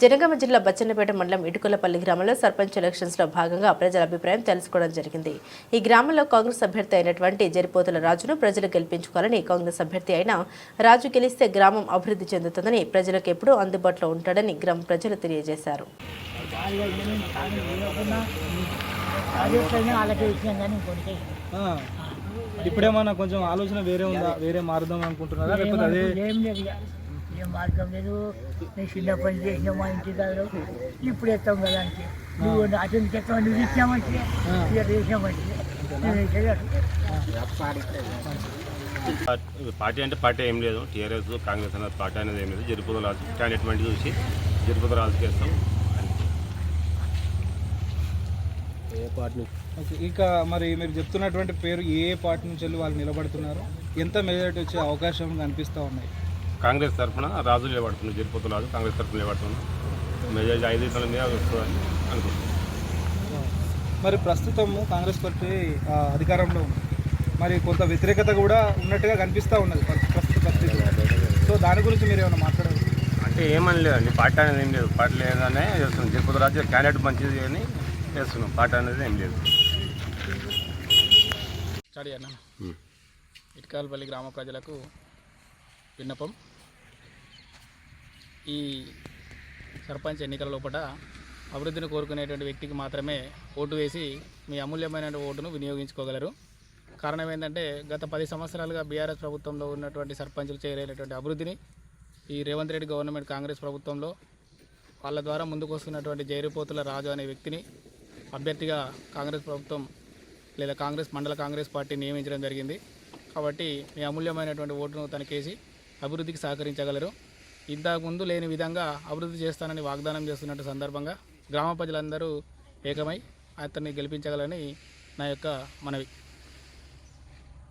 జనగామ జిల్లా బచ్చన్నపేట మండలం ఇటుకలపల్లి గ్రామంలో సర్పంచ్ ఎలక్షన్స్లో భాగంగా ప్రజల అభిప్రాయం తెలుసుకోవడం జరిగింది. ఈ గ్రామంలో కాంగ్రెస్ అభ్యర్థి అయినటువంటి జరిపోతుల రాజును ప్రజలు గెలిపించుకోవాలని కాంగ్రెస్ అభ్యర్థి అయిన రాజు గెలిస్తే గ్రామం అభివృద్ధి చెందుతుందని ప్రజలకు ఎప్పుడూ అందుబాటులో ఉంటాడని గ్రామ ప్రజలు తెలియజేశారు. ఇప్పుడేమన్నా కొంచెం ఆలోచన వేరే ఉందా? వేరే మారుదాం అనుకుంటున్నారా? లేకపోతే అదే ఏం. ఏం మార్గం లేదు. నేను చిన్న పని చేసిన మా ఇంటి కాదు ఇప్పుడు ఎత్తాం కదా అంటే నువ్వు అతనికి ఎత్తాం నువ్వు ఇచ్చామంటే ఇక నేను. పార్టీ అంటే పార్టీ ఏం లేదు. టీఆర్ఎస్ కాంగ్రెస్ అనేది పార్టీ అనేది ఏం లేదు. జరిపోతుల రాజు క్యాండిడేట్ చూసి జరిపోతుల రాజుకి వేస్తాం ఓకే ఇక మరి మీరు చెప్తున్నటువంటి పేరు ఏ ఏ పార్టీ నుంచి వెళ్ళి వాళ్ళు నిలబడుతున్నారు? ఎంత మెజారిటీ వచ్చే అవకాశం కనిపిస్తూ ఉన్నాయి? కాంగ్రెస్ తరఫున రాజు నిలబడుతుంది జరిపోతుల రాజు కాంగ్రెస్ తరఫున నిలబడుతున్నాం మెజారిటీ ఐదు ఇతరుల మీద వస్తుందని అనుకుంటున్నాం మరి ప్రస్తుతము కాంగ్రెస్ పార్టీ అధికారంలో మరి కొంత వ్యతిరేకత కూడా ఉన్నట్టుగా కనిపిస్తూ ఉన్నది ప్ర- ప్రస్తుత పరిస్థితి సో దాని గురించి మీరు ఏమైనా మాట్లాడారు అంటే ఏమని లేదండి పార్టీ అనేది ఏం లేదు. పార్టీ లేదనే చేస్తున్నాం. జరిపోతుల రాజు క్యాండిడేట్ మంచిది అని చేస్తున్నాం. పార్టీ అనేది ఏం లేదు. స్టడీ అన్న. ఇటుకాలపల్లి గ్రామ ప్రజలకు విన్నపం. ఈ సర్పంచ్ ఎన్నికల లోపల అభివృద్ధిని కోరుకునేటువంటి వ్యక్తికి మాత్రమే ఓటు వేసి మీ అమూల్యమైన ఓటును వినియోగించుకోగలరు. కారణం ఏంటంటే గత పది సంవత్సరాలుగా బీఆర్ఎస్ ప్రభుత్వంలో ఉన్నటువంటి సర్పంచులు చేయలేనటువంటి అభివృద్ధిని ఈ రేవంత్ రెడ్డి గవర్నమెంట్ కాంగ్రెస్ ప్రభుత్వంలో వాళ్ళ ద్వారా ముందుకు వస్తున్నటువంటి జైరిపోతుల రాజు అనే వ్యక్తిని అభ్యర్థిగా కాంగ్రెస్ ప్రభుత్వం లేదా కాంగ్రెస్ మండల కాంగ్రెస్ పార్టీ నియమించడం జరిగింది. కాబట్టి మీ అమూల్యమైనటువంటి ఓటును తనకేసి అభివృద్ధికి సహకరించగలరు. ఇంతకుముందు లేని విధంగా అభివృద్ధి చేస్తానని వాగ్దానం చేస్తున్నట్టు సందర్భంగా గ్రామ ప్రజలందరూ ఏకమై అతన్ని గెలిపించగలని నా యొక్క మనవి.